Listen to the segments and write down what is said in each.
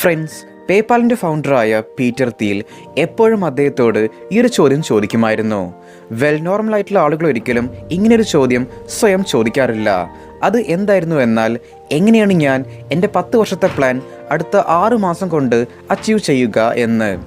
Friends പേപ്പാലിന്റെ ഫൗണ്ടറായ Peter തീൽ എപ്പോഴും അദ്ദേഹത്തോട് ഈ ഒരു ചോദ്യം ചോദിക്കുമായിരുന്നു. വെൽ നോർമൽ ആയിട്ടുള്ള ആളുകൾ ഒരിക്കലും ഇങ്ങനൊരു ചോദ്യം സ്വയം ചോദിക്കാറില്ല. അത് എന്തായിരുന്നു എന്നാൽ എങ്ങനെയാണ് ഞാൻ എന്റെ പത്ത് വർഷത്തെ പ്ലാൻ അടുത്ത ആറ് മാസം കൊണ്ട് അച്ചീവ് ചെയ്യുക എന്ന്.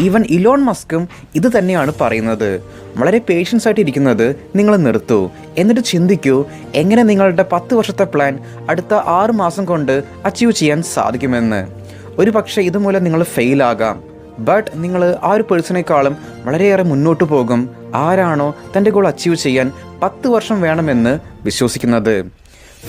ഈവൻ ഇലോൺ മസ്കും ഇത് തന്നെയാണ് പറയുന്നത്. വളരെ പേഷ്യൻസ് ആയിട്ട് ഇരിക്കുന്നത് നിങ്ങൾ നിർത്തൂ. എന്നിട്ട് ചിന്തിക്കൂ എങ്ങനെ നിങ്ങളുടെ പത്ത് വർഷത്തെ പ്ലാൻ അടുത്ത ആറ് മാസം കൊണ്ട് അച്ചീവ് ചെയ്യാൻ സാധിക്കുമെന്ന്. ഒരു പക്ഷേ ഇതുമൂലം നിങ്ങൾ ഫെയിലാകാം. ബട്ട് നിങ്ങൾ ആ ഒരു പേഴ്സണേക്കാളും വളരെയേറെ മുന്നോട്ട് പോകും. ആരാണോ തന്റെ ഗോൾ അച്ചീവ് ചെയ്യാൻ പത്ത് വർഷം വേണമെന്ന് വിശ്വസിക്കുന്നത്.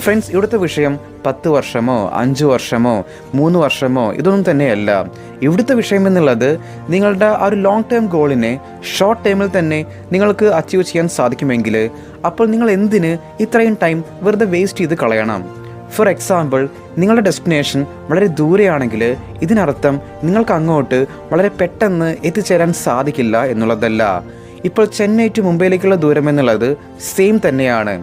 ഫ്രണ്ട്സ് ഇവിടുത്തെ വിഷയം പത്ത് വർഷമോ അഞ്ച് വർഷമോ മൂന്ന് വർഷമോ ഇതൊന്നും തന്നെയല്ല. ഇവിടുത്തെ വിഷയം എന്നുള്ളത് നിങ്ങളുടെ ആ ഒരു ലോങ് ടേം ഗോളിനെ ഷോർട്ട് ടേമിൽ തന്നെ നിങ്ങൾക്ക് അച്ചീവ് ചെയ്യാൻ സാധിക്കുമെങ്കിൽ അപ്പോൾ നിങ്ങൾ എന്തിന് ഇത്രയും ടൈം വെറുതെ വേസ്റ്റ് ചെയ്ത് കളയണം? ഫോർ എക്സാമ്പിൾ നിങ്ങളുടെ ഡെസ്റ്റിനേഷൻ വളരെ ദൂരെയാണെങ്കിൽ ഇതിനർത്ഥം നിങ്ങൾക്ക് അങ്ങോട്ട് വളരെ പെട്ടെന്ന് എത്തിച്ചേരാൻ സാധിക്കില്ല എന്നുള്ളതല്ല. ഇപ്പോൾ ചെന്നൈ ടു മുംബൈയിലേക്കുള്ള ദൂരം എന്നുള്ളത് സെയിം തന്നെയാണ്.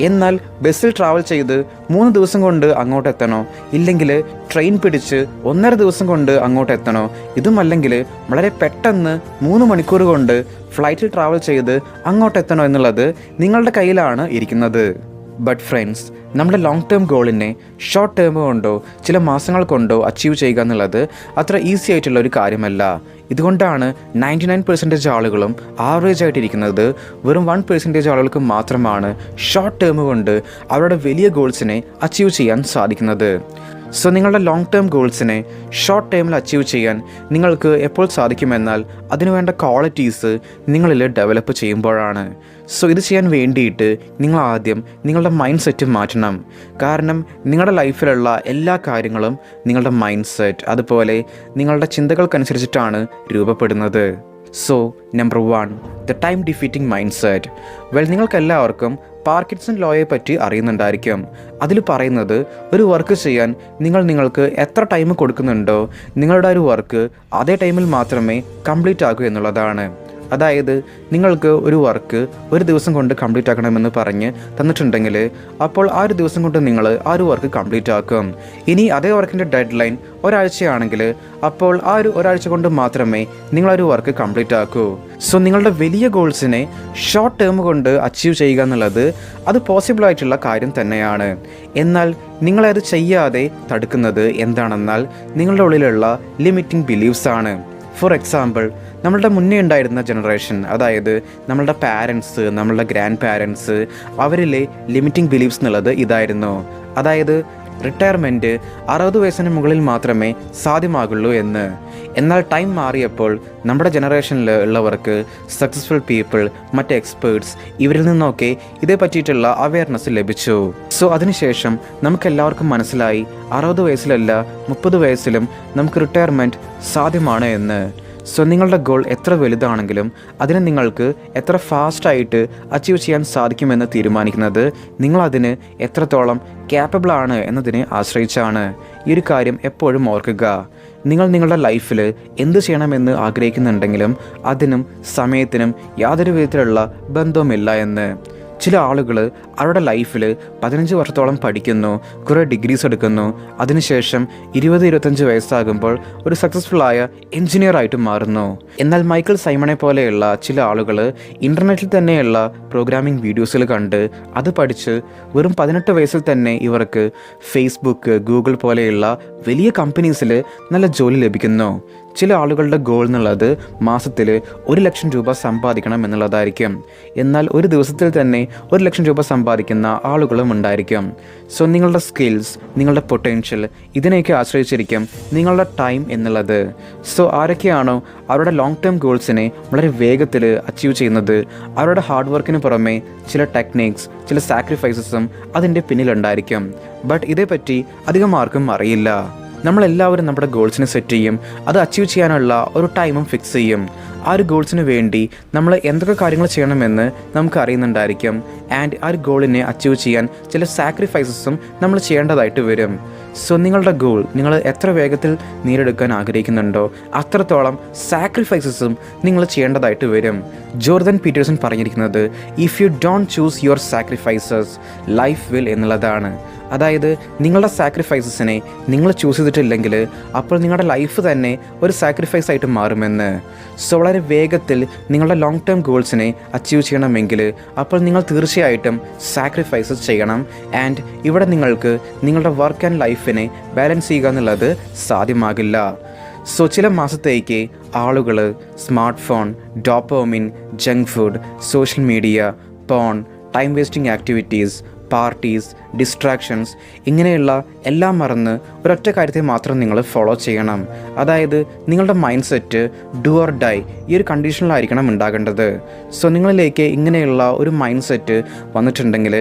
എന്നാൽ ബസ്സിൽ ട്രാവൽ ചെയ്ത് മൂന്ന് ദിവസം കൊണ്ട് അങ്ങോട്ട് എത്തണോ? ഇല്ലെങ്കിൽ ട്രെയിൻ പിടിച്ച് ഒന്നര ദിവസം കൊണ്ട് അങ്ങോട്ട് എത്തണോ? ഇതുമല്ലെങ്കിൽ വളരെ പെട്ടെന്ന് മൂന്ന് മണിക്കൂർ കൊണ്ട് ഫ്ലൈറ്റിൽ ട്രാവൽ ചെയ്ത് അങ്ങോട്ട് എത്തണോ എന്നുള്ളത് നിങ്ങളുടെ കയ്യിലാണ് ഇരിക്കുന്നത്. ബട്ട് ഫ്രണ്ട്സ് നമ്മുടെ ലോങ് ടേം ഗോളിനെ ഷോർട്ട് ടേം കൊണ്ടോ ചില മാസങ്ങൾ കൊണ്ടോ അച്ചീവ് ചെയ്യുക എന്നുള്ളത് അത്ര ഈസി ആയിട്ടുള്ള ഒരു കാര്യമല്ല. ഇതുകൊണ്ടാണ് നയന്റി നയൻ പെർസെന്റേജ് ആളുകളും ആവറേജ് ആയിട്ടിരിക്കുന്നത് വെറും വൺ പെർസെന്റേജ് ആളുകൾക്ക് മാത്രമാണ് ഷോർട്ട് ടേം കൊണ്ട് അവരുടെ വലിയ ഗോൾസിനെ അച്ചീവ് ചെയ്യാൻ സാധിക്കുന്നത്. സോ നിങ്ങളുടെ ലോങ് ടേം ഗോൾസിനെ ഷോർട്ട് ടേമിൽ അച്ചീവ് ചെയ്യാൻ നിങ്ങൾക്ക് എപ്പോൾ സാധിക്കുമെന്നാൽ അതിനുവേണ്ട ക്വാളിറ്റീസ് നിങ്ങളിൽ ഡെവലപ്പ് ചെയ്യുമ്പോഴാണ്. സോ ഇത് ചെയ്യാൻ വേണ്ടിയിട്ട് നിങ്ങൾ ആദ്യം നിങ്ങളുടെ മൈൻഡ് സെറ്റ് മാറ്റണം. കാരണം നിങ്ങളുടെ ലൈഫിലുള്ള എല്ലാ കാര്യങ്ങളും നിങ്ങളുടെ മൈൻഡ് സെറ്റ് അതുപോലെ നിങ്ങളുടെ ചിന്തകൾക്കനുസരിച്ചിട്ടാണ് രൂപപ്പെടുന്നത്. So number one the time defeating mind set well നിങ്ങൾക്കെല്ലാവർക്കും പാർക്കിൻസൺ ലോയെ പറ്റി അറിയുന്നുണ്ടായിരിക്കും. അതിൽ പറയുന്നത് ഒരു വർക്ക് ചെയ്യാൻ നിങ്ങൾ നിങ്ങൾക്ക് എത്ര ടൈം കൊടുക്കുന്നുണ്ടോ നിങ്ങളുടെ ഒരു വർക്ക് അതേ ടൈമിൽ മാത്രമേ കംപ്ലീറ്റ് ആകൂ എന്നുള്ളതാണ്. അതായത് നിങ്ങൾക്ക് ഒരു വർക്ക് ഒരു ദിവസം കൊണ്ട് കംപ്ലീറ്റ് ആക്കണമെന്ന് പറഞ്ഞ് തന്നിട്ടുണ്ടെങ്കിൽ അപ്പോൾ ആ ഒരു ദിവസം കൊണ്ട് നിങ്ങൾ ആ ഒരു വർക്ക് കംപ്ലീറ്റ് ആക്കും. ഇനി അതേ വർക്കിന്റെ ഡെഡ് ലൈൻ ഒരാഴ്ചയാണെങ്കിൽ അപ്പോൾ ആ ഒരു ഒരാഴ്ച കൊണ്ട് മാത്രമേ നിങ്ങൾ ആ ഒരു വർക്ക് കംപ്ലീറ്റ് ആക്കൂ. സോ നിങ്ങളുടെ വലിയ ഗോൾസിനെ ഷോർട്ട് ടേം കൊണ്ട് അച്ചീവ് ചെയ്യുക എന്നുള്ളത് അത് പോസിബിൾ ആയിട്ടുള്ള കാര്യം തന്നെയാണ്. എന്നാൽ നിങ്ങളത് ചെയ്യാതെ തടുക്കുന്നത് എന്താണെന്നാൽ നിങ്ങളുടെ ഉള്ളിലുള്ള ലിമിറ്റിംഗ് ബിലീവ്സ് ആണ്. ഫോർ എക്സാമ്പിൾ നമ്മളുടെ മുന്നേ ഉണ്ടായിരുന്ന ജനറേഷൻ അതായത് നമ്മളുടെ പാരൻസ് നമ്മളുടെ ഗ്രാൻഡ് പാരൻസ് അവരിലെ ലിമിറ്റിംഗ് ബിലീഫ്സ് എന്നുള്ളത് ഇതായിരുന്നു. അതായത് റിട്ടയർമെന്റ് അറുപത് വയസ്സിന് മുകളിൽ മാത്രമേ സാധ്യമാകുള്ളൂ എന്ന്. എന്നാൽ ടൈം മാറിയപ്പോൾ നമ്മുടെ ജനറേഷനിൽ ഉള്ളവർക്ക് സക്സസ്ഫുൾ പീപ്പിൾ മറ്റ് എക്സ്പേർട്സ് ഇവരിൽ നിന്നൊക്കെ ഇതേ പറ്റിയിട്ടുള്ള അവയർനെസ് ലഭിച്ചു. സോ അതിനുശേഷം നമുക്കെല്ലാവർക്കും മനസ്സിലായി അറുപത് വയസ്സിലല്ല മുപ്പത് വയസ്സിലും നമുക്ക് റിട്ടയർമെന്റ് സാധ്യമാണ് എന്ന്. സോ നിങ്ങളുടെ ഗോൾ എത്ര വലുതാണെങ്കിലും അതിനെ നിങ്ങൾക്ക് എത്ര ഫാസ്റ്റായിട്ട് അച്ചീവ് ചെയ്യാൻ സാധിക്കുമെന്ന് തീരുമാനിക്കുന്നത് നിങ്ങളതിന് എത്രത്തോളം ക്യാപ്പബിൾ ആണ് എന്നതിനെ ആശ്രയിച്ചാണ്. ഈ ഒരു കാര്യം എപ്പോഴും ഓർക്കുക. നിങ്ങൾ നിങ്ങളുടെ ലൈഫിൽ എന്ത് ചെയ്യണമെന്ന് ആഗ്രഹിക്കുന്നുണ്ടെങ്കിലും അതിനും സമയത്തിനും യാതൊരു വിധത്തിലുള്ള ബന്ധവുമില്ല എന്ന്. ചില ആളുകൾ അവരുടെ ലൈഫിൽ പതിനഞ്ച് വർഷത്തോളം പഠിക്കുന്നു കുറേ ഡിഗ്രീസ് എടുക്കുന്നു. അതിനുശേഷം ഇരുപത് ഇരുപത്തഞ്ച് വയസ്സാകുമ്പോൾ ഒരു സക്സസ്ഫുൾ ആയ എഞ്ചിനീയർ ആയിട്ട് മാറുന്നു. എന്നാൽ മൈക്കിൾ സൈമണെ പോലെയുള്ള ചില ആളുകൾ ഇന്റർനെറ്റിൽ തന്നെയുള്ള പ്രോഗ്രാമിംഗ് വീഡിയോസിൽ കണ്ട് അത് പഠിച്ച് വെറും പതിനെട്ട് വയസ്സിൽ തന്നെ ഇവർക്ക് ഫേസ്ബുക്ക് ഗൂഗിൾ പോലെയുള്ള വലിയ കമ്പനീസിൽ നല്ല ജോലി ലഭിക്കുന്നു. ചില ആളുകളുടെ ഗോൾ എന്നുള്ളത് മാസത്തിൽ ഒരു ലക്ഷം രൂപ സമ്പാദിക്കണം എന്നുള്ളതായിരിക്കും. എന്നാൽ ഒരു ദിവസത്തിൽ തന്നെ ഒരു ലക്ഷം രൂപ സമ്പാദിക്കുന്ന ആളുകളും ഉണ്ടായിരിക്കും. സോ നിങ്ങളുടെ സ്കിൽസ് നിങ്ങളുടെ പൊട്ടൻഷ്യൽ ഇതിനെയൊക്കെ ആശ്രയിച്ചിരിക്കും നിങ്ങളുടെ ടൈം എന്നുള്ളത്. സോ ആരൊക്കെയാണോ അവരുടെ ലോങ് ടേം ഗോൾസിനെ വളരെ വേഗത്തിൽ അച്ചീവ് ചെയ്യുന്നത്? അവരുടെ ഹാർഡ് വർക്കിന് പുറമെ ചില ടെക്നിക്സ് ചില സാക്രിഫൈസസും അതിന്റെ പിന്നിലുണ്ടായിരിക്കും. ബട്ട് ഇതേപ്പറ്റി അധികം ആർക്കും അറിയില്ല. നമ്മളെല്ലാവരും നമ്മുടെ ഗോൾസിനെ സെറ്റ് ചെയ്യും. അത് അച്ചീവ് ചെയ്യാനുള്ള ഒരു ടൈമും ഫിക്സ് ചെയ്യും. ആ ഒരു ഗോൾസിന് വേണ്ടി നമ്മൾ എന്തൊക്കെ കാര്യങ്ങൾ ചെയ്യണമെന്ന് നമുക്ക് അറിയുന്നുണ്ടായിരിക്കും. ആൻഡ് ആ ഒരു ഗോളിനെ അച്ചീവ് ചെയ്യാൻ ചില സാക്രിഫൈസസും നമ്മൾ ചെയ്യേണ്ടതായിട്ട് വരും. സോ നിങ്ങളുടെ ഗോൾ നിങ്ങൾ എത്ര വേഗത്തിൽ നേടിയെടുക്കാൻ ആഗ്രഹിക്കുന്നുണ്ടോ അത്രത്തോളം സാക്രിഫൈസസും നിങ്ങൾ ചെയ്യേണ്ടതായിട്ട് വരും. ജോർദൻ പീറ്റേഴ്സൺ പറഞ്ഞിരിക്കുന്നത് if you don't choose your sacrifices life will എന്നുള്ളതാണ്. അതായത് നിങ്ങളുടെ സാക്രിഫൈസസിനെ നിങ്ങൾ ചൂസ് ചെയ്തിട്ടില്ലെങ്കിൽ അപ്പോൾ നിങ്ങളുടെ ലൈഫ് തന്നെ ഒരു സാക്രിഫൈസ് ആയിട്ട് മാറുമെന്ന്. സോ വളരെ വേഗത്തിൽ നിങ്ങളുടെ ലോങ് ടേം ഗോൾസിനെ അച്ചീവ് ചെയ്യണമെങ്കിൽ അപ്പോൾ നിങ്ങൾ തീർച്ചയായിട്ടും സാക്രിഫൈസസ് ചെയ്യണം. ആൻഡ് ഇവിടെ നിങ്ങൾക്ക് നിങ്ങളുടെ വർക്ക് ആൻഡ് ലൈഫിനെ ബാലൻസ് ചെയ്യുക എന്നുള്ളത് സാധ്യമാകില്ല. സോ ചില മാസത്തേക്ക് ആളുകൾ smart phone dopamine junk food social media porn time wasting activities parties distractions ഇങ്ങനെയുള്ള എല്ലാം മറന്ന് ഒരൊറ്റ കാര്യത്തെ മാത്രം നിങ്ങൾ ഫോളോ ചെയ്യണം. അതായത് നിങ്ങളുടെ mind set do or die ഈ ഒരു കണ്ടീഷനിലായിരിക്കണം ഉണ്ടാകേണ്ടത്. സോ നിങ്ങളിലേക്ക് ഇങ്ങനെയുള്ള ഒരു മൈൻഡ് സെറ്റ് വന്നിട്ടുണ്ടെങ്കിൽ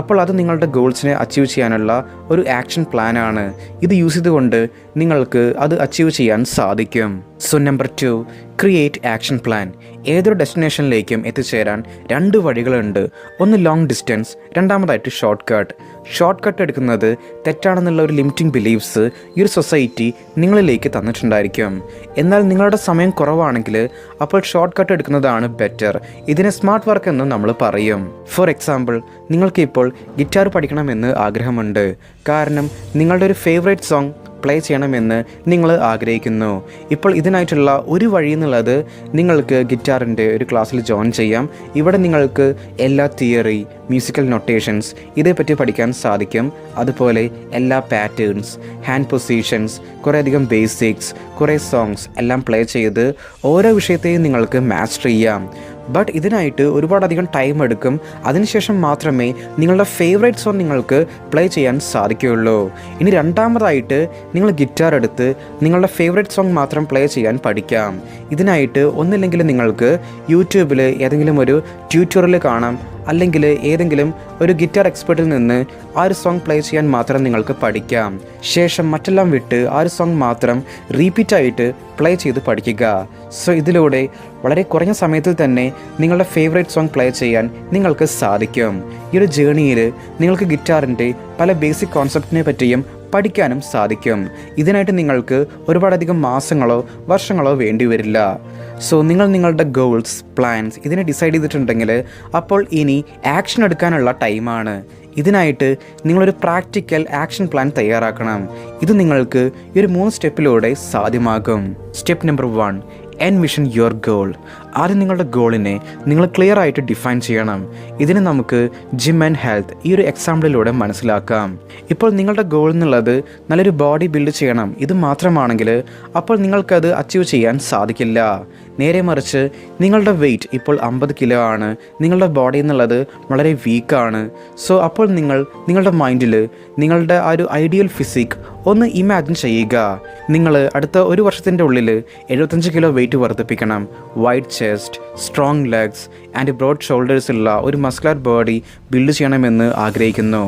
അപ്പോൾ അത് നിങ്ങളുടെ ഗോൾസിനെ അച്ചീവ് ചെയ്യാനുള്ള ഒരു ആക്ഷൻ പ്ലാനാണ് ഇത് യൂസ് ചെയ്തുകൊണ്ട് നിങ്ങൾക്ക് അത് അച്ചീവ് ചെയ്യാൻ സാധിക്കും. So number two create action plan ഏതൊരു ഡെസ്റ്റിനേഷനിലേക്കും എത്തിച്ചേരാൻ രണ്ട് വഴികളുണ്ട്. ഒന്ന് ലോങ് ഡിസ്റ്റൻസ് രണ്ടാമതായിട്ട് ഷോർട്ട് കട്ട് ഷോർട്ട് കട്ട് എടുക്കുന്നത് തെറ്റാണെന്നുള്ള ഒരു ലിമിറ്റിംഗ് ബിലീഫ്സ് ഈ ഒരു സൊസൈറ്റി നിങ്ങളിലേക്ക് തന്നിട്ടുണ്ടായിരിക്കും. എന്നാൽ നിങ്ങളുടെ സമയം കുറവാണെങ്കിൽ അപ്പോൾ ഷോർട്ട് കട്ട് എടുക്കുന്നതാണ് ബെറ്റർ ഇതിനെ സ്മാർട്ട് വർക്ക് എന്ന് നമ്മൾ പറയും. ഫോർ എക്സാമ്പിൾ നിങ്ങൾക്ക് ഇപ്പോൾ ഗിറ്റാർ പഠിക്കണമെന്ന് ആഗ്രഹമുണ്ട്. കാരണം നിങ്ങളുടെ ഒരു ഫേവറേറ്റ് സോങ് പ്ലേ ചെയ്യണമെന്ന് നിങ്ങൾ ആഗ്രഹിക്കുന്നു. ഇപ്പോൾ ഇതിനായിട്ടുള്ള ഒരു വഴി എന്നുള്ളത് നിങ്ങൾക്ക് ഗിറ്റാറിന്റെ ഒരു ക്ലാസ്സിൽ ജോയിൻ ചെയ്യാം. ഇവിടെ നിങ്ങൾക്ക് എല്ലാ തിയറി മ്യൂസിക്കൽ നൊട്ടേഷൻസ് ഇതേപ്പറ്റി പഠിക്കാൻ സാധിക്കും. അതുപോലെ എല്ലാ പാറ്റേൺസ് ഹാൻഡ് പൊസിഷൻസ് കുറേയധികം ബേസിക്സ് കുറേ സോങ്സ് എല്ലാം പ്ലേ ചെയ്ത് ഓരോ വിഷയത്തെയും നിങ്ങൾക്ക് മാസ്റ്റർ ചെയ്യാം. ബട്ട് ഇതിനായിട്ട് ഒരുപാടധികം ടൈം എടുക്കും. അതിനുശേഷം മാത്രമേ നിങ്ങളുടെ ഫേവറേറ്റ് സോങ് നിങ്ങൾക്ക് പ്ലേ ചെയ്യാൻ സാധിക്കുകയുള്ളൂ. ഇനി രണ്ടാമതായിട്ട് നിങ്ങൾ ഗിറ്റാർ എടുത്ത് നിങ്ങളുടെ ഫേവറേറ്റ് സോങ് മാത്രം പ്ലേ ചെയ്യാൻ പഠിക്കാം. ഇതിനായിട്ട് ഒന്നില്ലെങ്കിൽ നിങ്ങൾക്ക് യൂട്യൂബിൽ ഏതെങ്കിലും ഒരു ട്യൂട്ടോറിയൽ കാണാം. അല്ലെങ്കിൽ ഏതെങ്കിലും ഒരു ഗിറ്റാർ എക്സ്പെർട്ടിൽ നിന്ന് ആ ഒരു സോങ് പ്ലേ ചെയ്യാൻ മാത്രം നിങ്ങൾക്ക് പഠിക്കാം. ശേഷം മറ്റെല്ലാം വിട്ട് ആ ഒരു സോങ് മാത്രം റീപ്പീറ്റായിട്ട് പ്ലേ ചെയ്ത് പഠിക്കുക. സോ ഇതിലൂടെ വളരെ കുറഞ്ഞ സമയത്തിൽ തന്നെ നിങ്ങളുടെ ഫേവറേറ്റ് സോങ് പ്ലേ ചെയ്യാൻ നിങ്ങൾക്ക് സാധിക്കും. ഈ ഒരു ജേണിയിൽ നിങ്ങൾക്ക് ഗിറ്റാറിന്റെ പല ബേസിക് കോൺസെപ്റ്റിനെ പറ്റിയും പഠിക്കാനും സാധിക്കും. ഇതിനായിട്ട് നിങ്ങൾക്ക് ഒരുപാടധികം മാസങ്ങളോ വർഷങ്ങളോ വേണ്ടി വരില്ല. സോ നിങ്ങൾ നിങ്ങളുടെ ഗോൾസ് പ്ലാൻസ് ഇതിനെ ഡിസൈഡ് ചെയ്തിട്ടുണ്ടെങ്കിൽ അപ്പോൾ ഇനി ആക്ഷൻ എടുക്കാനുള്ള ടൈമാണ് ഇതിനായിട്ട് നിങ്ങളൊരു പ്രാക്ടിക്കൽ ആക്ഷൻ പ്ലാൻ തയ്യാറാക്കണം. ഇത് നിങ്ങൾക്ക് ഈ ഒരു മൂന്ന് സ്റ്റെപ്പിലൂടെ സാധ്യമാകും. Step number one envision your goal ആദ്യം നിങ്ങളുടെ ഗോളിനെ നിങ്ങൾ ക്ലിയർ ആയിട്ട് ഡിഫൈൻ ചെയ്യണം. ഇതിനെ നമുക്ക് ജിം ആൻഡ് ഹെൽത്ത് ഈ ഒരു എക്സാമ്പിളിലൂടെ മനസ്സിലാക്കാം. ഇപ്പോൾ നിങ്ങളുടെ ഗോൾ എന്നുള്ളത് നല്ലൊരു ബോഡി ബിൽഡ് ചെയ്യണം. ഇത് മാത്രമാണെങ്കിൽ അപ്പോൾ നിങ്ങൾക്കത് അച്ചീവ് ചെയ്യാൻ സാധിക്കില്ല. നേരെ മറിച്ച് നിങ്ങളുടെ വെയിറ്റ് ഇപ്പോൾ അമ്പത് കിലോ ആണ്. നിങ്ങളുടെ ബോഡി എന്നുള്ളത് വളരെ വീക്കാണ് സോ അപ്പോൾ നിങ്ങൾ നിങ്ങളുടെ മൈൻഡിൽ നിങ്ങളുടെ ആ ഒരു ഐഡിയൽ ഫിസിക് ഒന്ന് ഇമാജിൻ ചെയ്യുക. നിങ്ങൾ അടുത്ത ഒരു വർഷത്തിന്റെ ഉള്ളിൽ എഴുപത്തഞ്ച് കിലോ വെയിറ്റ് വർദ്ധിപ്പിക്കണം. Wide chest strong legs and broad shoulders ഉള്ള ഒരു മസ്കുലർ ബോഡി ബിൽഡ് ചെയ്യണമെന്ന് ആഗ്രഹിക്കുന്നു.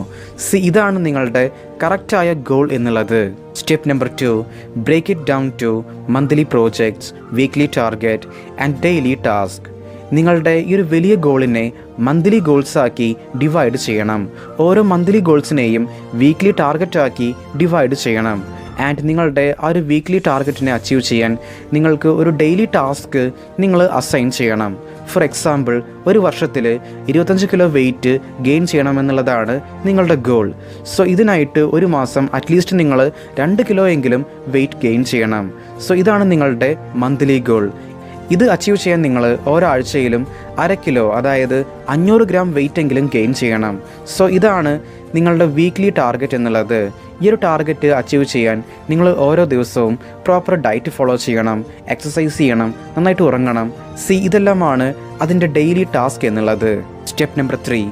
സി ഇതാണ് നിങ്ങളുടെ കറക്റ്റായ ഗോൾ എന്നുള്ളത്. Step number two break it down to monthly projects weekly target and daily task നിങ്ങളുടെ ഈ ഒരു വലിയ ഗോളിനെ മന്ത്ലി ഗോൾസാക്കി ഡിവൈഡ് ചെയ്യണം. ഓരോ മന്ത്ലി ഗോൾസിനെയും വീക്ക്ലി ടാർഗറ്റാക്കി ഡിവൈഡ് ചെയ്യണം. ആൻഡ് നിങ്ങളുടെ ആ ഒരു വീക്ക്ലി ടാർഗറ്റിനെ അച്ചീവ് ചെയ്യാൻ നിങ്ങൾക്ക് ഒരു ഡെയിലി ടാസ്ക് നിങ്ങൾ അസൈൻ ചെയ്യണം. ഫോർ എക്സാമ്പിൾ ഒരു വർഷത്തിൽ ഇരുപത്തഞ്ച് കിലോ വെയിറ്റ് ഗെയിൻ ചെയ്യണമെന്നുള്ളതാണ് നിങ്ങളുടെ ഗോൾ സോ ഇതിനായിട്ട് ഒരു മാസം അറ്റ്ലീസ്റ്റ് നിങ്ങൾ രണ്ട് കിലോ എങ്കിലും വെയിറ്റ് ഗെയിൻ ചെയ്യണം. സോ ഇതാണ് നിങ്ങളുടെ മന്ത്ലി ഗോൾ ഇത് അച്ചീവ് ചെയ്യാൻ നിങ്ങൾ ഒരാഴ്ചയിലും അര കിലോ അതായത് അഞ്ഞൂറ് ഗ്രാം വെയിറ്റ് എങ്കിലും ഗെയിൻ ചെയ്യണം. സോ ഇതാണ് നിങ്ങളുടെ വീക്ക്ലി ടാർഗറ്റ് എന്നുള്ളത്. ഈ ഒരു ടാർഗറ്റ് അച്ചീവ് ചെയ്യാൻ നിങ്ങൾ ഓരോ ദിവസവും പ്രോപ്പർ ഡയറ്റ് ഫോളോ ചെയ്യണം എക്സസൈസ് ചെയ്യണം നന്നായിട്ട് ഉറങ്ങണം. സി ഇതെല്ലാമാണ് അതിന്റെ ഡെയിലി ടാസ്ക് എന്നുള്ളത്. Step number three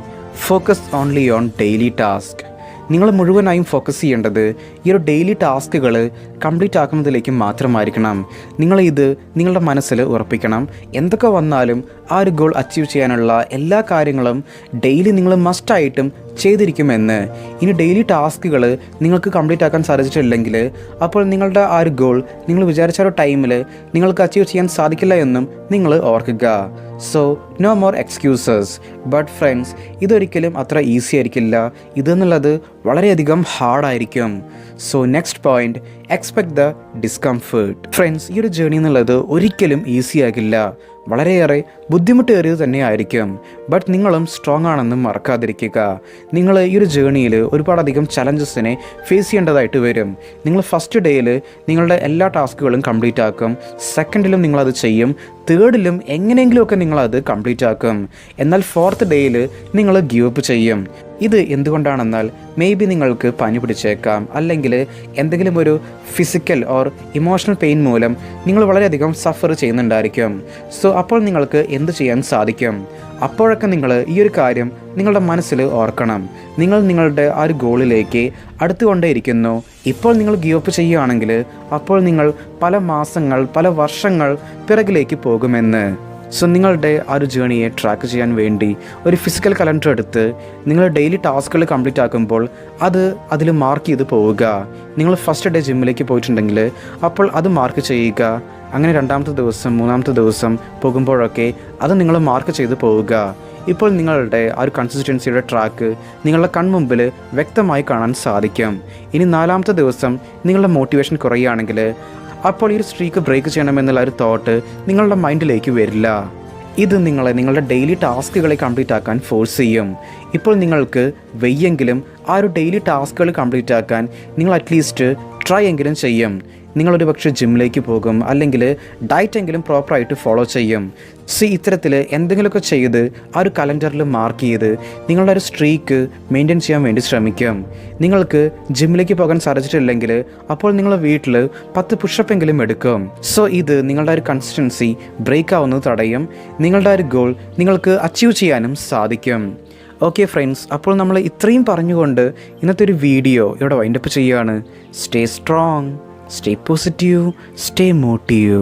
focus only on daily task നിങ്ങൾ മുഴുവനായും ഫോക്കസ് ചെയ്യേണ്ടത് ഈ ഒരു ഡെയിലി ടാസ്കുകൾ കംപ്ലീറ്റ് ആക്കുന്നതിലേക്ക് മാത്രമായിരിക്കണം. നിങ്ങൾ ഇത് നിങ്ങളുടെ മനസ്സിൽ ഉറപ്പിക്കണം. എന്തൊക്കെ വന്നാലും ആ ഒരു ഗോൾ അച്ചീവ് ചെയ്യാനുള്ള എല്ലാ കാര്യങ്ങളും ഡെയിലി നിങ്ങൾ മസ്റ്റായിട്ടും ചെയ്തിരിക്കുമെന്ന് ഇനി ഡെയിലി ടാസ്കുകൾ നിങ്ങൾക്ക് കംപ്ലീറ്റ് ആക്കാൻ സാധിച്ചിട്ടില്ലെങ്കിൽ അപ്പോൾ നിങ്ങളുടെ ആ ഒരു ഗോൾ നിങ്ങൾ വിചാരിച്ച ഒരു ടൈമിൽ നിങ്ങൾക്ക് അച്ചീവ് ചെയ്യാൻ സാധിക്കില്ല എന്നും നിങ്ങൾ ഓർക്കുക. So no more excuses but friends ഇതൊരിക്കലും അത്ര ഈസി ആയിരിക്കില്ല. ഇതെന്നുള്ളത് വളരെയധികം ഹാർഡായിരിക്കും so next point expect the discomfort friends ഈ ഒരു ജേണി എന്നുള്ളത് ഒരിക്കലും ഈസി ആകില്ല. വളരെയേറെ ബുദ്ധിമുട്ടേറിയത് തന്നെയായിരിക്കും. ബട്ട് നിങ്ങളും സ്ട്രോങ് ആണെന്നും മറക്കാതിരിക്കുക. നിങ്ങൾ ഈ ഒരു ജേണിയിൽ ഒരുപാടധികം ചലഞ്ചസിനെ ഫേസ് ചെയ്യേണ്ടതായിട്ട് വരും. നിങ്ങൾ ഫസ്റ്റ് ഡേയിൽ നിങ്ങളുടെ എല്ലാ ടാസ്കുകളും കംപ്ലീറ്റ് ആക്കും. സെക്കൻഡിലും നിങ്ങളത് ചെയ്യും. തേർഡിലും എങ്ങനെയെങ്കിലുമൊക്കെ നിങ്ങളത് കംപ്ലീറ്റ് ആക്കും. എന്നാൽ ഫോർത്ത് ഡേയിൽ നിങ്ങൾ ഗീവ് അപ്പ് ചെയ്യും. ഇത് എന്തുകൊണ്ടാണെന്നാൽ മേ ബി നിങ്ങൾക്ക് പനി പിടിച്ചേക്കാം. അല്ലെങ്കിൽ എന്തെങ്കിലും ഒരു ഫിസിക്കൽ ഓർ ഇമോഷണൽ പെയിൻ മൂലം നിങ്ങൾ വളരെയധികം സഫർ ചെയ്യുന്നുണ്ടായിരിക്കും. സോ അപ്പോൾ നിങ്ങൾക്ക് എന്ത് ചെയ്യാൻ സാധിക്കും? അപ്പോഴൊക്കെ നിങ്ങൾ ഈ ഒരു കാര്യം നിങ്ങളുടെ മനസ്സിൽ ഓർക്കണം. നിങ്ങൾ നിങ്ങളുടെ ആ ഒരു ഗോളിലേക്ക് അടുത്തുകൊണ്ടേയിരിക്കുന്നു. ഇപ്പോൾ നിങ്ങൾ ഗീവ് അപ്പ് ചെയ്യുകയാണെങ്കിൽ അപ്പോൾ നിങ്ങൾ പല മാസങ്ങൾ പല വർഷങ്ങൾ പിറകിലേക്ക് പോകുമെന്ന്. സോ നിങ്ങളുടെ ആ ഒരു ജേണിയെ ട്രാക്ക് ചെയ്യാൻ വേണ്ടി ഒരു ഫിസിക്കൽ കലണ്ടർ എടുത്ത് നിങ്ങൾ ഡെയിലി ടാസ്കുകൾ കംപ്ലീറ്റ് ആക്കുമ്പോൾ അത് അതിൽ മാർക്ക് ചെയ്ത് പോവുക. നിങ്ങൾ ഫസ്റ്റ് ഡേ ജിമ്മിലേക്ക് പോയിട്ടുണ്ടെങ്കിൽ അപ്പോൾ അത് മാർക്ക് ചെയ്യുക. അങ്ങനെ രണ്ടാമത്തെ ദിവസം മൂന്നാമത്തെ ദിവസം പോകുമ്പോഴൊക്കെ അത് നിങ്ങൾ മാർക്ക് ചെയ്ത് പോവുക. ഇപ്പോൾ നിങ്ങളുടെ ആ ഒരു കൺസിസ്റ്റൻസിയുടെ ട്രാക്ക് നിങ്ങളുടെ കൺമുമ്പിൽ വ്യക്തമായി കാണാൻ സാധിക്കും. ഇനി നാലാമത്തെ ദിവസം നിങ്ങളുടെ മോട്ടിവേഷൻ കുറയുകയാണെങ്കിൽ അപ്പോൾ ഈ ഒരു സ്ട്രീക്ക് ബ്രേക്ക് ചെയ്യണമെന്നുള്ള ഒരു തോട്ട് നിങ്ങളുടെ മൈൻഡിലേക്ക് വരില്ല. ഇത് നിങ്ങളെ നിങ്ങളുടെ ഡെയിലി ടാസ്കുകളെ കംപ്ലീറ്റ് ആക്കാൻ ഫോഴ്സ് ചെയ്യും. ഇപ്പോൾ നിങ്ങൾക്ക് വെയ്യെങ്കിലും ആ ഒരു ഡെയിലി ടാസ്കുകൾ കംപ്ലീറ്റ് ആക്കാൻ നിങ്ങൾ അറ്റ്ലീസ്റ്റ് ട്രൈ എങ്കിലും ചെയ്യും. നിങ്ങളൊരു പക്ഷേ ജിമ്മിലേക്ക് പോകും അല്ലെങ്കിൽ ഡയറ്റ് എങ്കിലും പ്രോപ്പറായിട്ട് ഫോളോ ചെയ്യും. സി ഇത്തരത്തിൽ എന്തെങ്കിലുമൊക്കെ ചെയ്ത് ആ ഒരു കലണ്ടറിൽ മാർക്ക് ചെയ്ത് നിങ്ങളുടെ ഒരു സ്ട്രീക്ക് മെയിന്റെയിൻ ചെയ്യാൻ വേണ്ടി ശ്രമിക്കും. നിങ്ങൾക്ക് ജിമ്മിലേക്ക് പോകാൻ സാധിച്ചിട്ടില്ലെങ്കിൽ അപ്പോൾ നിങ്ങൾ വീട്ടിൽ പത്ത് പുഷപ്പെങ്കിലും എടുക്കും. സോ ഇത് നിങ്ങളുടെ ഒരു കൺസിസ്റ്റൻസി ബ്രേക്ക് ആവുന്നത് തടയും. നിങ്ങളുടെ ഒരു ഗോൾ നിങ്ങൾക്ക് അച്ചീവ് ചെയ്യാനും സാധിക്കും. ഓക്കെ ഫ്രണ്ട്സ് അപ്പോൾ നമ്മൾ ഇത്രയും പറഞ്ഞുകൊണ്ട് ഇന്നത്തെ ഒരു വീഡിയോ ഇവിടെ വൈൻഡപ്പ് ചെയ്യുകയാണ്. Stay strong stay positive stay motive